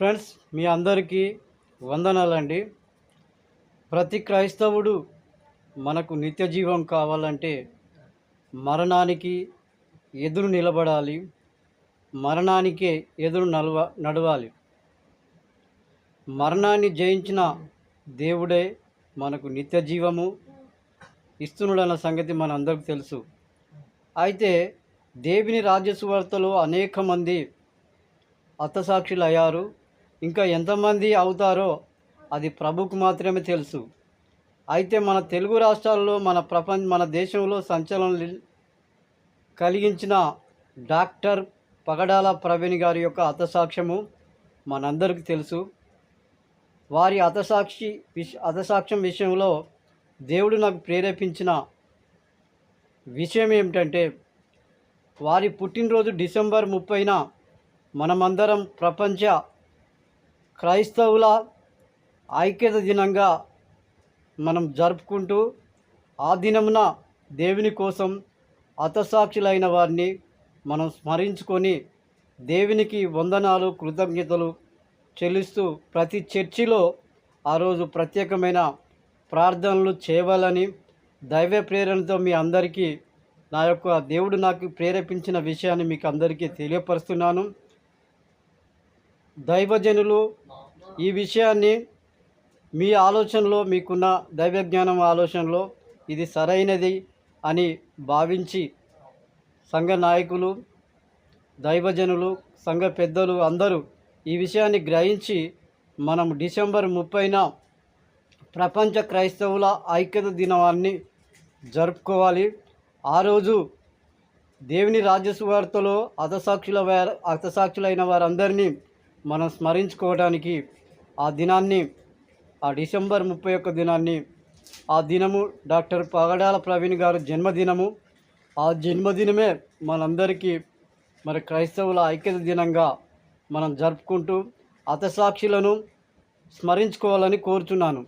Friends మీ అందరికీ వందనాలండి. ప్రతి క్రైస్తవుడు మనకు నిత్య జీవం కావాలంటే మరణానికి ఎదురు నిలబడాలి. మరణానికే ఎదురు నడవ నడవాలి. మరణాన్ని జయించిన దేవుడే మనకు నిత్య జీవము ఇస్తున్నాడన్న సంగతి మనందరికీ తెలుసు. అయితే దేవుని రాజ్యసువార్తలో అనేక మంది హతసాక్షులు అయ్యారు ఇంకా ఎంతమంది అవుతారో అది ప్రభుకు మాత్రమే తెలుసు. అయితే మన తెలుగు రాష్ట్రాల్లో మన ప్రపంచ మన దేశంలో సంచలనం కలిగించిన డాక్టర్ పగడాల ప్రవీణ్ గారి యొక్క అతసాక్ష్యము మనందరికీ తెలుసు. వారి అతసాక్షి విష అతసాక్ష్యం విషయంలో దేవుడు నాకు ప్రేరేపించిన విషయం ఏమిటంటే వారి పుట్టినరోజు డిసెంబర్ ముప్పైన మనమందరం ప్రపంచ క్రైస్తవుల ఐక్యత దినంగా మనం జరుపుకుంటూ ఆ దినమున దేవుని కోసం హతసాక్షులైన వారిని మనం స్మరించుకొని దేవునికి వందనాలు కృతజ్ఞతలు చెల్లిస్తూ ప్రతి చర్చిలో ఆ రోజు ప్రత్యేకమైన ప్రార్థనలు చేయవాలని దైవ ప్రేరణతో మీ అందరికీ నా యొక్క దేవుడు నాకు ప్రేరేపించిన విషయాన్ని మీకు అందరికీ తెలియపరుస్తున్నాను. దైవజనులు ఈ విషయాన్ని మీ ఆలోచనలో మీకున్న దైవ జ్ఞానం ఆలోచనలో ఇది సరైనది అని భావించి సంఘ నాయకులు దైవజనులు సంఘ పెద్దలు అందరూ ఈ విషయాన్ని గ్రహించి మనం డిసెంబర్ ముప్పైన ప్రపంచ క్రైస్తవుల ఐక్యత దినాన్ని జరుపుకోవాలి. ఆ రోజు దేవుని రాజ్య వార్తలో హతసాక్షుల వారు హతసాక్షులైన వారందరినీ మనం స్మరించుకోవడానికి ఆ దినాన్ని ఆ డిసెంబర్ ముప్పై ఒక్క దినాన్ని ఆ దినము డాక్టర్ పగడాల ప్రవీణ్ గారు జన్మదినము. ఆ జన్మదినమే మనందరికీ మరి క్రైస్తవుల ఐక్యత దినంగా మనం జరుపుకుంటూ అతసాక్షులను స్మరించుకోవాలని కోరుచున్నాను.